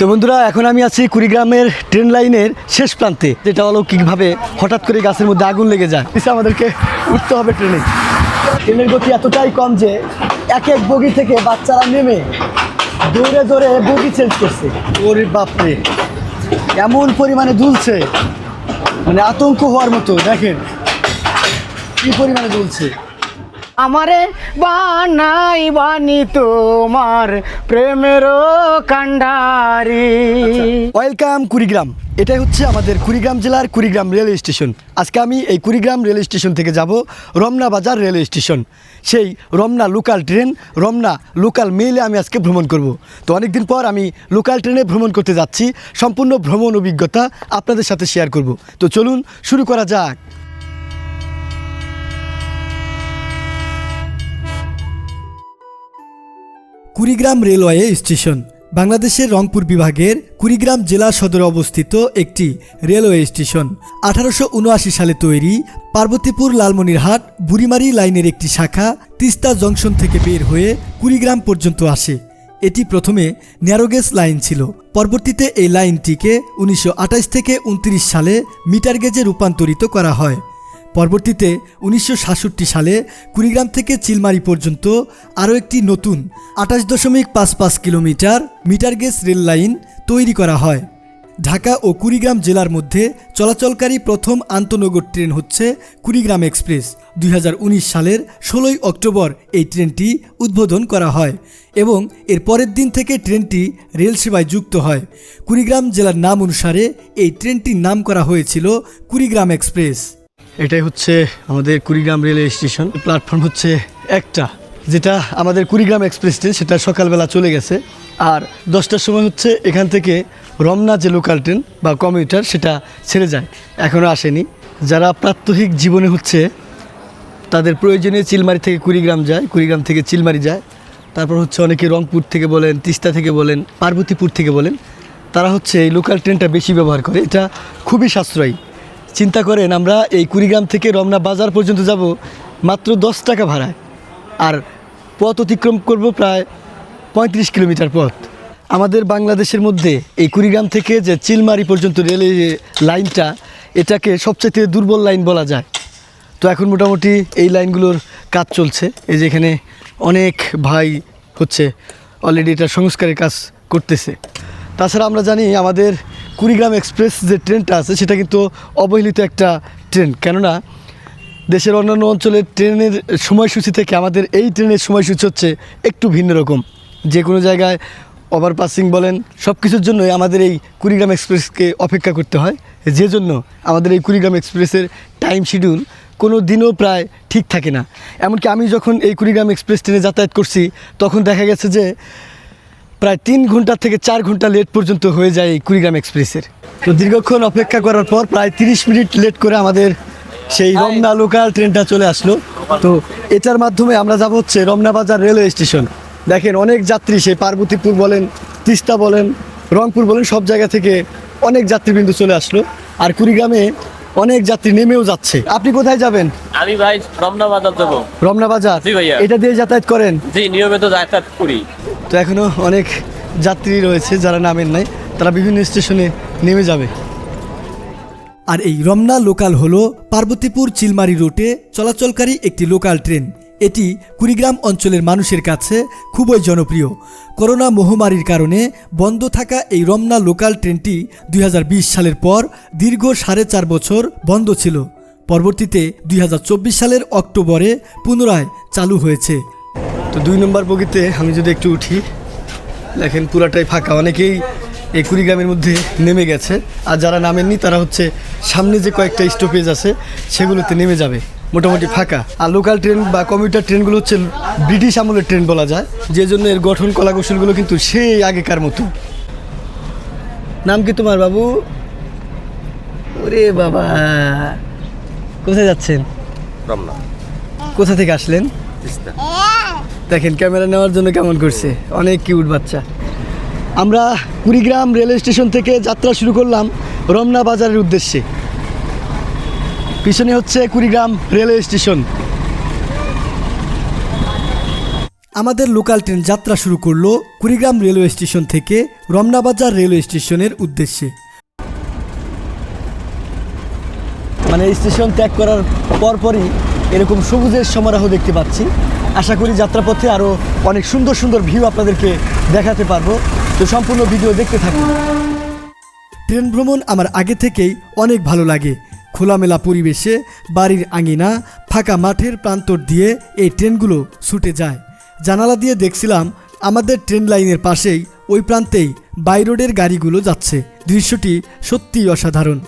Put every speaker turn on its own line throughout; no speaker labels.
তো বন্ধুরা, এখন আমি আছি কুড়িগ্রামের ট্রেন লাইনের শেষ প্রান্তে, যেটা অলৌকিকভাবে হঠাৎ করে গাছের মধ্যে আগুন লেগে যায়। পিছিয়ে আমাদেরকে উঠতে হবে ট্রেনে। ট্রেনের গতি এতটাই কম যে এক এক বগি থেকে বাচ্চারা নেমে দৌড়ে দৌড়ে বগি চেঞ্জ করছে। ওরে বাপরে, এমন পরিমাণে দুলছে। মানে আতঙ্ক হওয়ার মতো, দেখেন। কি পরিমাণে দুলছে।
আমারে বানাই বানি তোমার প্রেমের কান্ডারি।
ওয়েলকাম কুড়িগ্রাম। এটাই হচ্ছে আমাদের কুড়িগ্রাম জেলার কুড়িগ্রাম রেলওয়ে স্টেশন। আজকে আমি এই কুড়িগ্রাম রেল স্টেশন থেকে যাব, রমনা বাজার রেলওয়ে স্টেশন। সেই Ramna local train, Ramna local মেলে আমি আজকে ভ্রমণ করব। তো অনেকদিন পর আমি লোকাল ট্রেনে ভ্রমণ করতে যাচ্ছি। সম্পূর্ণ ভ্রমণ অভিজ্ঞতা আপনাদের সাথে শেয়ার করব। তো চলুন, শুরু করা যাক। Kurigram railway station. বাংলাদেশের রংপুর বিভাগের কুড়িগ্রাম জেলা সদরে অবস্থিত একটি রেলওয়ে স্টেশন। আঠারোশো উনআশি সালে তৈরি পার্বতীপুর লালমনিরহাট বুড়িমারি লাইনের একটি শাখা তিস্তা জংশন থেকে বের হয়ে কুড়িগ্রাম পর্যন্ত আসে। এটি প্রথমে ন্যারোগেজ লাইন ছিল। পরবর্তীতে এই লাইনটিকে উনিশশো আঠাশ থেকে উনত্রিশ সালে মিটার গেজে রূপান্তরিত করা হয়। পরবর্তীতে উনিশশো সাতষট্টি সালে কুড়িগ্রাম থেকে চিলমারি পর্যন্ত আরও একটি নতুন আঠাশ দশমিক পাঁচ পাঁচ kilometre metre gauge rail line তৈরি করা হয়। ঢাকা ও কুড়িগ্রাম জেলার মধ্যে চলাচলকারী প্রথম আন্তনগর ট্রেন হচ্ছে কুড়িগ্রাম এক্সপ্রেস। দুই হাজার উনিশ সালের ষোলোই অক্টোবর এই ট্রেনটি উদ্বোধন করা হয় এবং এর পরের দিন থেকে ট্রেনটি রেল সেবায় যুক্ত হয়। কুড়িগ্রাম জেলার নাম অনুসারে এই ট্রেনটির নাম করা হয়েছিল কুড়িগ্রাম এক্সপ্রেস। এটাই হচ্ছে আমাদের কুড়িগ্রাম রেলওয়ে স্টেশন। প্ল্যাটফর্ম হচ্ছে একটা, যেটা আমাদের কুড়িগ্রাম এক্সপ্রেস ট্রেন সেটা সকালবেলা চলে গেছে। আর দশটার সময় হচ্ছে এখান থেকে রমনা যে লোকাল ট্রেন বা কমিউটার সেটা ছেড়ে যায়। এখনও আসেনি। যারা প্রাত্যহিক জীবনে হচ্ছে তাদের প্রয়োজনে চিলমারি থেকে কুড়িগ্রাম যায়, কুড়িগ্রাম থেকে চিলমারি যায়। তারপর হচ্ছে অনেকে রংপুর থেকে বলেন, তিস্তা থেকে বলেন, পার্বতীপুর থেকে বলেন। তারা হচ্ছে এই লোকাল ট্রেনটা বেশি ব্যবহার করে। এটা খুবই সাশ্রয়ী। চিন্তা করেন, আমরা এই কুড়িগ্রাম থেকে রমনা বাজার পর্যন্ত যাব মাত্র দশ টাকা ভাড়ায়। আর পথ অতিক্রম করব প্রায় পঁয়ত্রিশ কিলোমিটার পথ। আমাদের বাংলাদেশের মধ্যে এই কুড়িগ্রাম থেকে যে চিলমারি পর্যন্ত রেলের লাইনটা, এটাকে সবচেয়ে দুর্বল লাইন বলা যায়। তো এখন মোটামুটি এই লাইনগুলোর কাজ চলছে। এই যে এখানে অনেক ভাই হচ্ছে অলরেডি এটা সংস্কারের কাজ করতেছে। তাছাড়া আমরা জানি আমাদের কুড়িগ্রাম এক্সপ্রেস যে ট্রেনটা আছে, সেটা কিন্তু অবহেলিত একটা ট্রেন। কেননা, দেশের অন্যান্য অঞ্চলের ট্রেনের সময়সূচি থেকে আমাদের এই ট্রেনের সময়সূচি হচ্ছে একটু ভিন্ন রকম। যে কোনো জায়গায় ওভারপাসিং বলেন সব কিছুর জন্যই আমাদের এই কুড়িগ্রাম এক্সপ্রেসকে অপেক্ষা করতে হয়। যে জন্য আমাদের এই কুড়িগ্রাম এক্সপ্রেসের টাইম শিডিউল কোনো দিনও প্রায় ঠিক থাকে না। এমনকি আমি যখন এই কুড়িগ্রাম এক্সপ্রেস ট্রেনে যাতায়াত করছি, তখন দেখা গেছে যে প্রায় তিন ঘণ্টা থেকে চার ঘণ্টা লেট পর্যন্ত হয়ে যায় এই কুড়িগ্রাম এক্সপ্রেসের। তো দীর্ঘক্ষণ অপেক্ষা করার পর প্রায় তিরিশ মিনিট লেট করে আমাদের সেই রমনা লোকাল ট্রেনটা চলে আসলো। তো এটার মাধ্যমে আমরা যাব হচ্ছে রমনা বাজার রেলওয়ে স্টেশন দেখেন অনেক যাত্রী সেই পার্বতীপুর বলেন তিস্তা বলেন রংপুর বলেন সব জায়গা থেকে অনেক যাত্রীবৃন্দ চলে আসলো। আর কুড়িগ্রামে অনেক যাত্রী নেমেও যাচ্ছে। আপনি কোথায় যাবেন?
আমি ভাই রমনা বাজার যাব।
রমনা বাজার?
জি ভাইয়া।
এটা দিয়ে যাতায়াত করেন?
জি নিয়মিত যাতায়াত করি।
তো এখনও অনেক যাত্রী রয়েছে যারা নামেন নাই তারা বিভিন্ন স্টেশনে নেমে যাবে। আর এই রমনা লোকাল হলো পার্বতীপুর চিলমারি রুটে চলাচলকারী একটি লোকাল ট্রেন। এটি কুড়িগ্রাম অঞ্চলের মানুষের কাছে খুবই জনপ্রিয়। করোনা মহামারীর কারণে বন্ধ থাকা এই রমনা লোকাল ট্রেনটি দুই হাজার বিশ সালের পর দীর্ঘ সাড়ে চার বছর বন্ধ ছিল। পরবর্তীতে দুই হাজার চব্বিশ সালের অক্টোবরে পুনরায় চালু হয়েছে। তো দুই নম্বর বগিতে আমি যদি একটু উঠি, দেখেন পুরাটাই ফাঁকা, অনেকেই এই কুড়িগ্রামের মধ্যে নেমে গেছে। আর যারা নামেননি তারা হচ্ছে সামনে যে কয়েকটা স্টপেজ আছে সেগুলোতে নেমে যাবে। মোটামুটি ফাঁকা। আর লোকাল ট্রেন বা কমিউটার ট্রেনগুলো হচ্ছে ব্রিটিশ আমলের ট্রেন বলা যায়। যে জন্য এর গঠন কলাকৌশলগুলো কিন্তু সেই আগেকার মতো। নাম কি তোমার বাবু? ওরে বাবা। কোথায় যাচ্ছেন?
রমনা।
কোথা থেকে আসলেন? দেখেন ক্যামেরা নেওয়ার জন্য কেমন করছে। অনেক কিউট বাচ্চা। আমরা কুড়িগ্রাম রেলওয়ে স্টেশন থেকে যাত্রা শুরু করলাম রমনা বাজারের উদ্দেশ্যে। পিছনে হচ্ছে কুড়িগ্রাম রেলওয়ে স্টেশন। আমাদের লোকাল ট্রেন যাত্রা শুরু করল কুড়িগ্রাম রেলওয়ে স্টেশন থেকে রমনা বাজার রেলওয়ে স্টেশনের উদ্দেশ্যে। মানে স্টেশন ত্যাগ করার পরপরই এরকম সবুজের সমারোহ দেখতে পাচ্ছি। আশা করি যাত্রাপথে আরও অনেক সুন্দর সুন্দর ভিউ আপনাদেরকে দেখাতে পারব। তো সম্পূর্ণ ভিডিও দেখতে থাকুন। ট্রেন ভ্রমণ আমার আগে থেকেই অনেক ভালো লাগে। খোলামেলা পরিবেশে, বাড়ির আঙিনা, ফাঁকা মাঠের প্রান্তর দিয়ে এই ট্রেনগুলো ছুটে যায়। জানালা দিয়ে দেখছিলাম আমাদের ট্রেন লাইনের পাশেই, ওই প্রান্তেই বাই রোডের গাড়িগুলো যাচ্ছে। দৃশ্যটি সত্যিই অসাধারণ।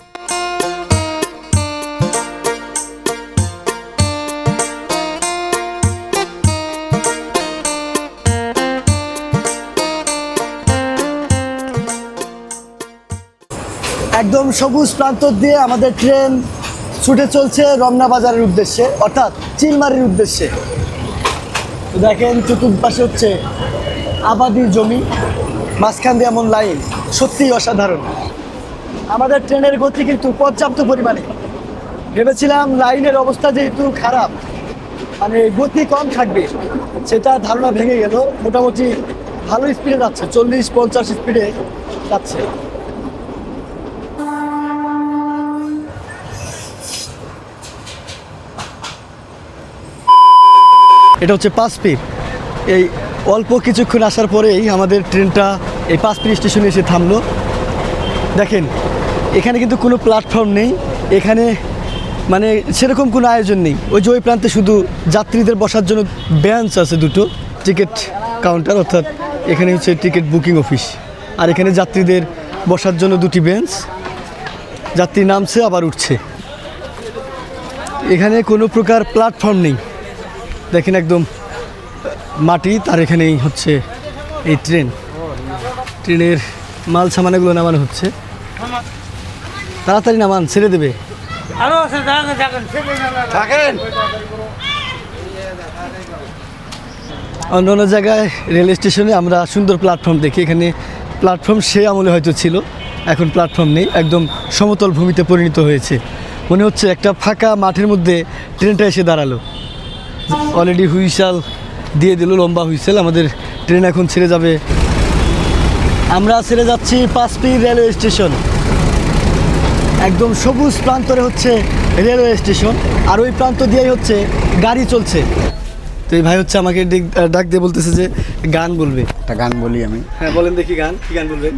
একদম সবুজ প্রান্তর দিয়ে আমাদের ট্রেন ছুটে চলছে রমনা বাজারের উদ্দেশ্যে, অর্থাৎ চিলমারির উদ্দেশ্যে। দেখেন চতুর্পাশে হচ্ছে আবাদি জমি, মাঝখান দিয়ে এমন লাইন, সত্যিই অসাধারণ। আমাদের ট্রেনের গতি কিন্তু পর্যাপ্ত পরিমাণে। ভেবেছিলাম লাইনের অবস্থা যেহেতু খারাপ মানে গতি কম থাকবে, সেটা ধারণা ভেঙে গেল। মোটামুটি ভালো স্পিডে যাচ্ছে, চল্লিশ পঞ্চাশ স্পিডে যাচ্ছে। এটা হচ্ছে পাঁচপির এই অল্প কিছুক্ষণ আসার পরেই আমাদের ট্রেনটা এই পাঁচপির স্টেশনে এসে থামলো। দেখেন, এখানে কিন্তু কোনো প্ল্যাটফর্ম নেই। এখানে মানে সেরকম কোনো আয়োজন নেই। ওই যে ওই প্রান্তে শুধু যাত্রীদের বসার জন্য বেঞ্চ আছে দুটো, টিকিট কাউন্টার, অর্থাৎ এখানে হচ্ছে টিকিট বুকিং অফিস। আর এখানে যাত্রীদের বসার জন্য দুটি বেঞ্চ যাত্রী নামছে, আবার উঠছে। এখানে কোনো প্রকার প্ল্যাটফর্ম নেই। দেখেন একদম মাটি তার এখানেই হচ্ছে এই ট্রেন। ট্রেনের মাল সামানগুলো নামানো হচ্ছে। তাড়াতাড়ি নামান ছেড়ে দেবে। অন্য অন্য জায়গায় রেল স্টেশনে আমরা সুন্দর প্ল্যাটফর্ম দেখি। এখানে প্ল্যাটফর্ম সে আমলে হয়তো ছিল এখন প্ল্যাটফর্ম নেই। একদম সমতল ভূমিতে পরিণত হয়েছে। মনে হচ্ছে একটা ফাঁকা মাঠের মধ্যে ট্রেনটা এসে দাঁড়াল। অলরেডি হুইসাল দিয়ে দিল লম্বা হুইসেল আমাদের ট্রেন এখন ছেড়ে যাবে। আমরা ছেড়ে যাচ্ছি পাঁচপি রেলওয়ে স্টেশন একদম সবুজ প্রান্তরে হচ্ছে রেলওয়ে স্টেশন আর ওই প্রান্ত দিয়েই হচ্ছে গাড়ি চলছে। তো এই ভাই হচ্ছে আমাকে ডিক- দিয়ে বলতেছে যে গান বলবে।
একটা গান বলি আমি।
হ্যাঁ বলেন দেখি গান কি গান বলবেন?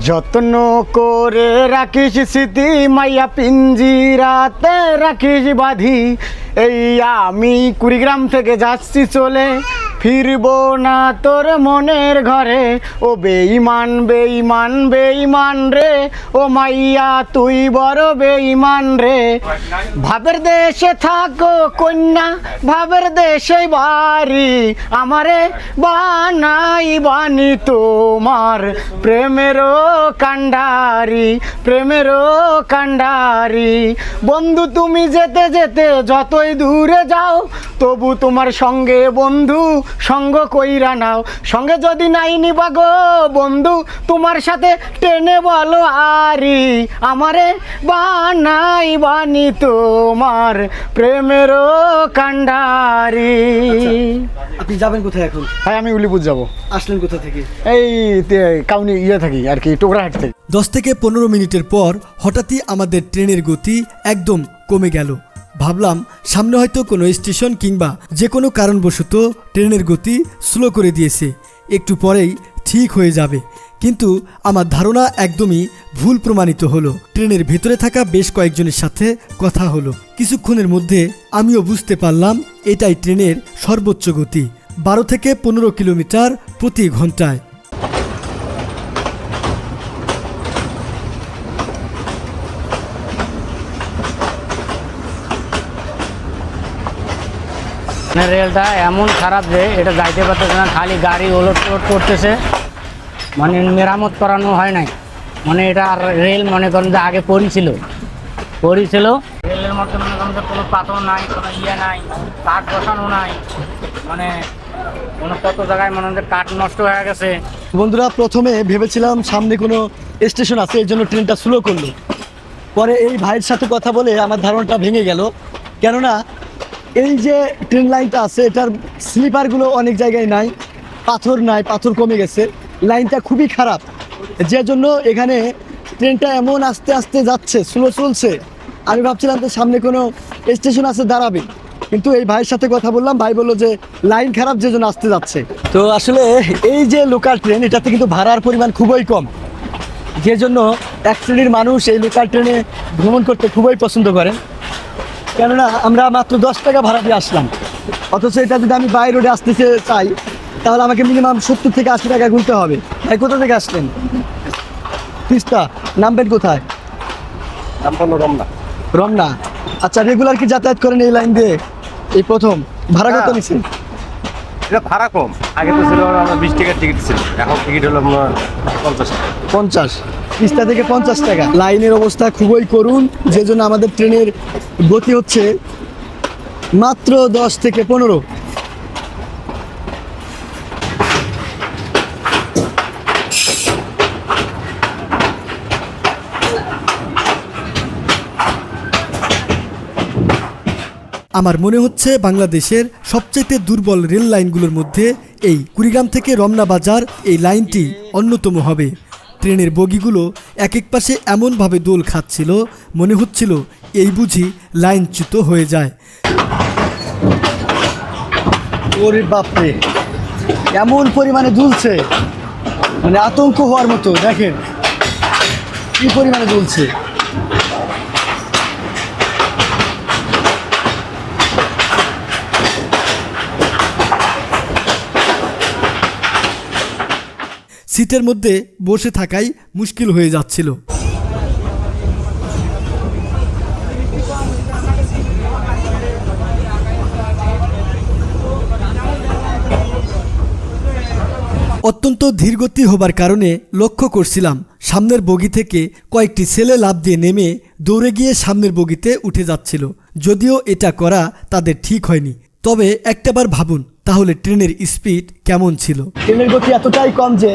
যত্ন করে রাখিস স্মৃতি মাইয়া পিঞ্জিরাতে রাখিস বাঁধি এই আমি কুড়িগ্রাম থেকে যাচ্ছি চলে। ফিরবো না তোর মনের ঘরে। ও বেইমান বেইমান বেইমান রে। ও মাইয়া, তুই বড় বেইমান রে। ভাবের দেশে থাকো কন্যা, ভাবের দেশে বাড়ি। আমারে বানাই বানি তোমার। প্রেমেরও কান্ডারি প্রেমেরও কান্ডারি। বন্ধু, তুমি যেতে যেতে যতই দূরে যাও তবু তোমার সঙ্গে বন্ধু সঙ্গ কইরা নাও। সঙ্গে যদি নাই নিবা গো বন্ধু তোমার সাথে টেনে বলো আরি। আমারে বানাই বানি তোমার প্রেমেরও কান্ডারি।
আপনি যাবেন কোথায় এখন?
হ্যাঁ আমি উলিপুর যাব।
আসলেন কোথা থেকে?
এই তে- কাউনি ইয়ে থাকি আর কি টোকরাহাট থেকে।
দশ থেকে পনেরো মিনিটের পর হঠাৎই আমাদের ট্রেনের গতি একদম কমে গেল। ভাবলাম সামনে হয়তো কোনো স্টেশন কিংবা যে কোনো কারণবশত ট্রেনের গতি স্লো করে দিয়েছে। একটু পরেই ঠিক হয়ে যাবে। কিন্তু আমার ধারণা একদমই ভুল প্রমাণিত হলো। ট্রেনের ভেতরে থাকা বেশ কয়েকজনের সাথে কথা হলো। কিছুক্ষণের মধ্যে আমিও বুঝতে পারলাম এটাই ট্রেনের সর্বোচ্চ গতি। বারো থেকে পনেরো কিলোমিটার প্রতি ঘন্টায়।
রেলটা এমন খারাপ যে এটা যাইতে পারতেছে না, খালি গাড়ি ওলট পালট করতেছে। মানে মেরামত করানো হয় নাই। মানে এটা আর রেল মনে করেন যে আগে পড়িছিল পড়িছিল রেলের মধ্যে মনে করেন যে কোনো পাথর নাই, কোনো ইয়ে নাই, কাঠ বসানো নাই। মানে কোনো কত জায়গায় মনে যে কাঠ নষ্ট হয়ে গেছে।
বন্ধুরা, প্রথমে ভেবেছিলাম সামনে কোনো স্টেশন আছে, এর জন্য ট্রেনটা স্লো করল। পরে এই ভাইয়ের সাথে কথা বলে আমার ধারণাটা ভেঙে গেল। কেননা এই যে ট্রেন লাইনটা আছে, এটার স্লিপারগুলো অনেক জায়গায় নাই, পাথর নাই, পাথর কমে গেছে লাইনটা খুবই খারাপ। যে জন্য এখানে ট্রেনটা এমন আস্তে আস্তে যাচ্ছে স্লো চলছে। আমি ভাবছিলাম যে সামনে কোনো স্টেশন আছে, দাঁড়াবে। কিন্তু এই ভাইয়ের সাথে কথা বললাম, ভাই বলল যে লাইন খারাপ যে জন্য আসতে যাচ্ছে। তো আসলে এই যে লোকাল ট্রেন এটাতে কিন্তু ভাড়ার পরিমাণ খুবই কম। যে জন্য এক শ্রেণির মানুষ এই লোকাল ট্রেনে ভ্রমণ করতে খুবই পছন্দ করেন। কেননা আমরা মাত্র দশ টাকা ভাড়া দিয়ে আসলাম। অথচ এটা যদি আমি বাই রোডে আসতে চাই তাহলে আমাকে মিনিমাম সত্তর থেকে আশি টাকা গুনতে হবে। ভাই কোথা থেকে আসলেন? তিস্তা নামবেন কোথায়?
রমনা।
রমনা। আচ্ছা রেগুলার কি যাতায়াত করেন এই লাইন দিয়ে? এই প্রথম। ভাড়া কত। নিচ্ছেন
এটা ভাড়া কম। আগে তো ছিল আমার বিশ টাকার টিকিট ছিল। এখন টিকিট হলো পঞ্চাশ
তিস্তা থেকে পঞ্চাশ টাকা। লাইনের অবস্থা খুবই করুণ যে জন্য আমাদের ট্রেনের গতি হচ্ছে মাত্র দশ থেকে পনেরো। আমার মনে হচ্ছে বাংলাদেশের সবচাইতে দুর্বল রেল লাইনগুলোর মধ্যে এই কুড়িগ্রাম থেকে রমনা বাজার এই লাইনটি অন্যতম হবে। ট্রেনের বগিগুলো এক এক পাশে এমনভাবে দোল খাচ্ছিল, মনে হচ্ছিল এই বুঝি লাইনচ্যুত হয়ে যায়। ওরে বাপরে এমন পরিমাণে দুলছে। মানে আতঙ্ক হওয়ার মতো, দেখেন। কি পরিমাণে দুলছে। সিটের মধ্যে বসে থাকাই মুশকিল হয়ে যাচ্ছিল। অত্যন্ত ধীরগতি হবার কারণে লক্ষ্য করছিলাম, সামনের বগি থেকে কয়েকটি ছেলে লাভ দিয়ে নেমে দৌড়ে গিয়ে সামনের বগিতে উঠে যাচ্ছিল। যদিও এটা করা তাদের ঠিক হয়নি, তবে একটাবার ভাবুন তাহলে ট্রেনের স্পিড কেমন ছিল? ট্রেনের গতি এতটাই কম যে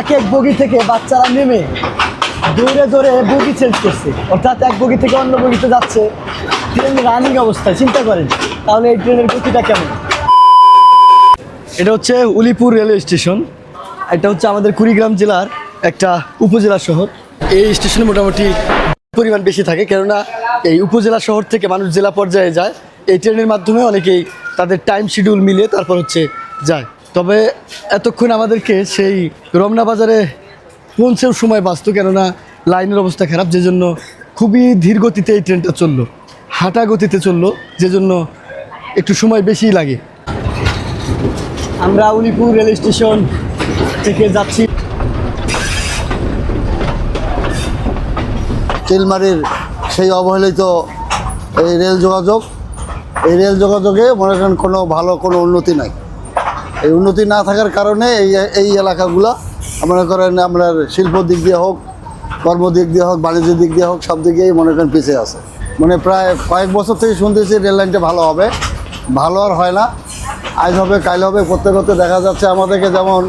এক এক বগি থেকে বাচ্চারা নেমে দৌড়ে দৌড়ে বগি চেঞ্জ করছে। অর্থাৎ এক বগি থেকে অন্য বগিতে যাচ্ছে। ট্রেন রানিং অবস্থায় চিন্তা করেন। তাহলে এই ট্রেনের গতিটা কেমন? এটা হচ্ছে উলিপুর রেলওয়ে স্টেশন। এটা হচ্ছে আমাদের কুড়িগ্রাম জেলার একটা উপজেলা শহর। এই স্টেশনে মোটামুটি পরিমাণ বেশি থাকে কেননা এই উপজেলা শহর থেকে মানুষ জেলা পর্যায়ে যায়। এই ট্রেনের মাধ্যমে অনেকেই তাদের টাইম শিডিউল মিলিয়ে তারপর হচ্ছে যায়। তবে এতক্ষণ আমাদেরকে সেই রমনা বাজারে পৌঁছেও সময় বাঁচত, কেননা লাইনের অবস্থা খারাপ যে জন্য খুবই ধীর গতিতে এই ট্রেনটা চলল। হাঁটা গতিতে চলল যে জন্য একটু সময় বেশিই লাগে। আমরা উলিপুর রেল স্টেশন থেকে যাচ্ছি।
চিলমারির সেই অবহেলিত এই রেল যোগাযোগ এই রেল যোগাযোগে মনে করেন কোনো ভালো, কোনো উন্নতি নাই। এই উন্নতি না থাকার কারণে এই এই এলাকাগুলো মনে করেন আপনার শিল্প দিক দিয়ে হোক, কর্ম দিক দিয়ে হোক, বাণিজ্য দিক দিয়ে হোক, সব দিকেই মনে করেন পিছিয়ে আছে। মানে প্রায় কয়েক বছর থেকে শুনতেছি রেল লাইনটা ভালো হবে। ভালো আর হয় না। আজ হবে, কাল হবে, করতে করতে দেখা যাচ্ছে আমাদেরকে যেমন,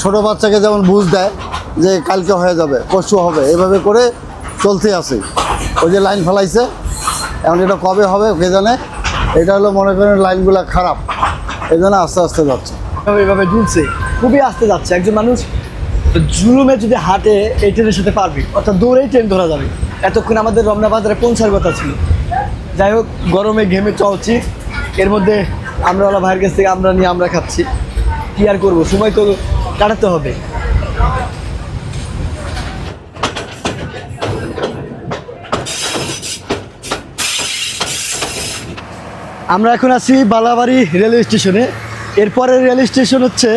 ছোট বাচ্চাকে যেমন বুঝ দেয় যে কালকে হয়ে যাবে, পরশু হবে। এভাবে করে চলতে আছে। ওই যে লাইন ফেলাইছে। এখন এটা কবে হবে, কে জানে? এটা হলো মনে করেন লাইনগুলো খারাপ। এই জন্য আস্তে আস্তে যাচ্ছে।
এভাবে ঝুলছে। খুবই আস্তে যাচ্ছে। একজন মানুষ জুলুমে যদি হাঁটে, এই ট্রেনের সাথে পারবে। অর্থাৎ দৌড়েই ট্রেন ধরা যাবে। এতক্ষণ আমাদের রমনা বাজারে পৌঁছার কথা ছিল। যাই হোক, গরমে ঘেমে চলছি। এর মধ্যে আমরা ভাইয়ের কাছ থেকে আমরা নিয়ে আমরা খাচ্ছি। কি আর করব? সময় তো কাটাতে হবে। আমরা এখন আছি বালাবাড়ি রেলওয়ে স্টেশনে। এরপরে রেল স্টেশন হচ্ছে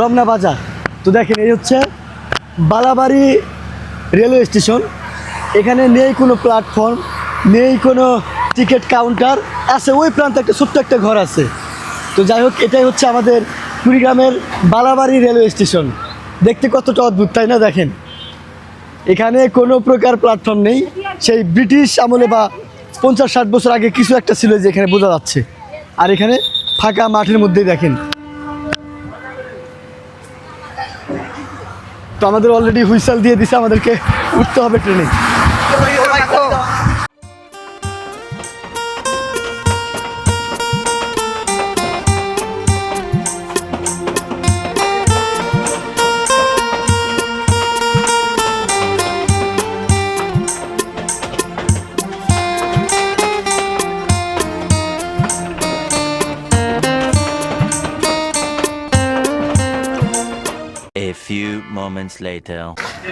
রমনা বাজার। তো দেখেন, এই হচ্ছে বালাবাড়ি রেলওয়ে স্টেশন। এখানে নেই কোনো প্ল্যাটফর্ম নেই কোনো টিকিট কাউন্টার আছে ওই প্রান্তে একটা ছোট্ট একটা ঘর আছে। তো যাই হোক, এটাই হচ্ছে আমাদের কুড়িগ্রামের বালাবাড়ি রেলওয়ে স্টেশন। দেখতে কতটা অদ্ভুত, তাই না? দেখেন। এখানে কোনো প্রকার প্ল্যাটফর্ম নেই। সেই ব্রিটিশ আমলে বা পঞ্চাশ ষাট বছর আগে কিছু একটা ছিল যে এখানে বোঝা যাচ্ছে। আর এখানে ফাঁকা মাঠের মধ্যেই দেখেন। তো আমাদের অলরেডি হুইসাল দিয়ে দিছে, আমাদেরকে উঠতে হবে ট্রেনে।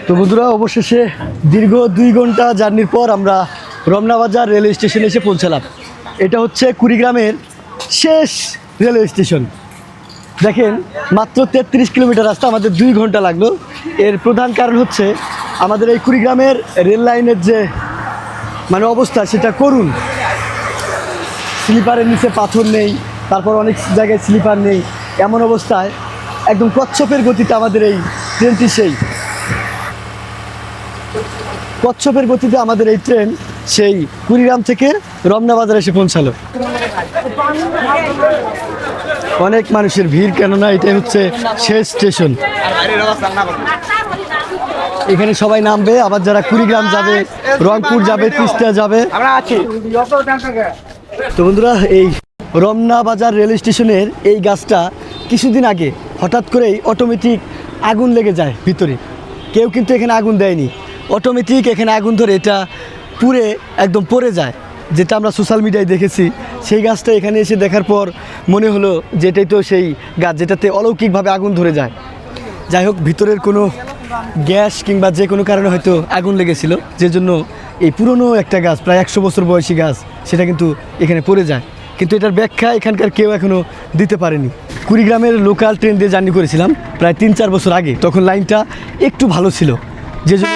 তো বন্ধুরা, অবশেষে দীর্ঘ দুই ঘণ্টা জার্নির পর আমরা রমনাবাজার রেলওয়ে স্টেশনে এসে পৌঁছালাম। এটা হচ্ছে কুড়িগ্রামের শেষ রেলওয়ে স্টেশন। দেখেন, মাত্র তেত্রিশ কিলোমিটার রাস্তা আমাদের দুই ঘণ্টা লাগল। এর প্রধান কারণ হচ্ছে আমাদের এই কুড়িগ্রামের রেল লাইনের যে মানে অবস্থা, সেটা করুন। স্লিপারের নিচে পাথর নেই, তারপর অনেক জায়গায় স্লিপার নেই, এমন অবস্থায় একদম কচ্ছপের গতিতে আমাদের এই ট্রেনটি সেই। কচ্ছপের গতিতে আমাদের এই ট্রেন সেই কুড়িগ্রাম থেকে রমনা বাজারে এসে পৌঁছালো। অনেক মানুষের ভিড়, কেননা এটাই হচ্ছে শেষ স্টেশন। এখানে সবাই নামবে, আবার যারা কুড়িগ্রাম যাবে, রংপুর যাবে, তিস্তা যাবে। তো বন্ধুরা, এই রমনা বাজার রেল স্টেশনের এই গাছটা কিছুদিন আগে হঠাৎ করেই অটোমেটিক আগুন লেগে যায় ভিতরে। কেউ কিন্তু এখানে আগুন দেয়নি। অটোমেটিক এখানে আগুন ধরে এটা পুড়ে একদম পড়ে যায়। যেটা আমরা সোশ্যাল মিডিয়ায় দেখেছি, সেই গাছটা এখানে এসে দেখার পর মনে হলো যে এটাই তো সেই গাছ যেটাতে অলৌকিকভাবে আগুন ধরে যায়। যাই হোক, ভিতরের কোনো গ্যাস কিংবা যে কোনো কারণে হয়তো আগুন লেগেছিল। যে জন্য এই পুরনো একটা গাছ, প্রায় একশো বছর বয়সী গাছ, সেটা কিন্তু এখানে পড়ে যায়। কিন্তু এটার ব্যাখ্যা এখানকার কেউ এখনও দিতে পারেনি। কুড়িগ্রামের লোকাল ট্রেন দিয়ে জার্নি করেছিলাম প্রায় তিন চার বছর আগে। তখন লাইনটা একটু ভালো ছিল। যে জন্য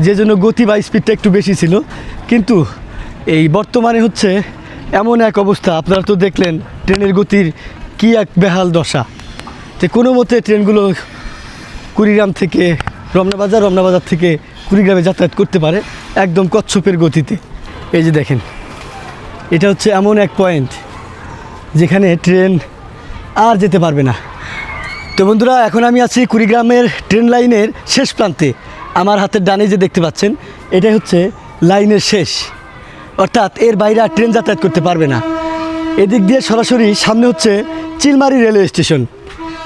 যে জন্য গতি বা স্পিডটা একটু বেশি ছিল। কিন্তু এই বর্তমানে হচ্ছে এমন এক অবস্থা। আপনারা তো দেখলেন ট্রেনের গতির কি এক বেহাল দশা। যে কোনো মতে ট্রেনগুলো কুড়িগ্রাম থেকে রমনাবাজার রমনাবাজার থেকে কুড়িগ্রামে যাতায়াত করতে পারে একদম কচ্ছপের গতিতে। এই যে দেখেন। এটা হচ্ছে এমন এক পয়েন্ট যেখানে ট্রেন আর যেতে পারবে না। তো বন্ধুরা, এখন আমি আছি কুড়িগ্রামের ট্রেন লাইনের শেষ প্রান্তে। আমার হাতের ডানে যে দেখতে পাচ্ছেন, এটাই হচ্ছে লাইনের শেষ। অর্থাৎ এর বাইরে আর ট্রেন যাতায়াত করতে পারবে না। এদিক দিয়ে সরাসরি সামনে হচ্ছে চিলমারি রেলওয়ে স্টেশন।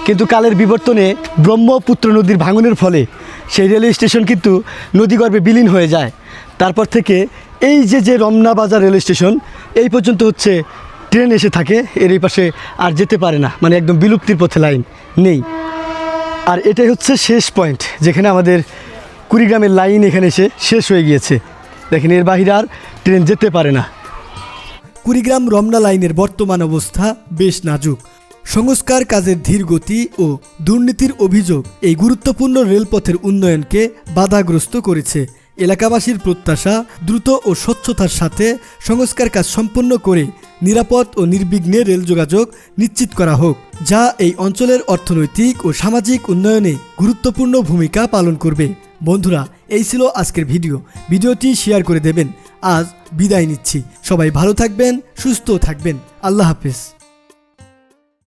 কিন্তু কালের বিবর্তনে ব্রহ্মপুত্র নদীর ভাঙনের ফলে সেই রেলওয়ে স্টেশন কিন্তু নদীগর্ভে বিলীন হয়ে যায়। তারপর থেকে এই যে যে রমনা বাজার রেল স্টেশন, এই পর্যন্ত হচ্ছে ট্রেন এসে থাকে, এর এই পাশে আর যেতে পারে না মানে একদম বিলুপ্তির পথে লাইন নেই। আর এটাই হচ্ছে শেষ পয়েন্ট, যেখানে আমাদের কুড়িগ্রামের লাইন এখানে এসে শেষ হয়ে গিয়েছে। দেখেন, এর বাহিরে আর ট্রেন যেতে পারে না। কুড়িগ্রাম রমনা লাইনের বর্তমান অবস্থা বেশ নাজুক। সংস্কার কাজের ধীর গতি ও দুর্নীতির অভিযোগ এই গুরুত্বপূর্ণ রেলপথের উন্নয়নকে বাধাগ্রস্ত করেছে। এলাকাবাসীর প্রত্যাশা দ্রুত ও স্বচ্ছতার সাথে সংস্কার কাজ সম্পন্ন করে নিরাপদ ও নির্বিঘ্নে রেল যোগাযোগ নিশ্চিত করা হোক, যা এই অঞ্চলের অর্থনৈতিক ও সামাজিক উন্নয়নে গুরুত্বপূর্ণ ভূমিকা পালন করবে। বন্ধুরা, এই ছিল আজকের ভিডিও। ভিডিওটি শেয়ার করে দেবেন। আজ বিদায় নিচ্ছি। সবাই ভালো থাকবেন, সুস্থ থাকবেন। আল্লাহ হাফেজ।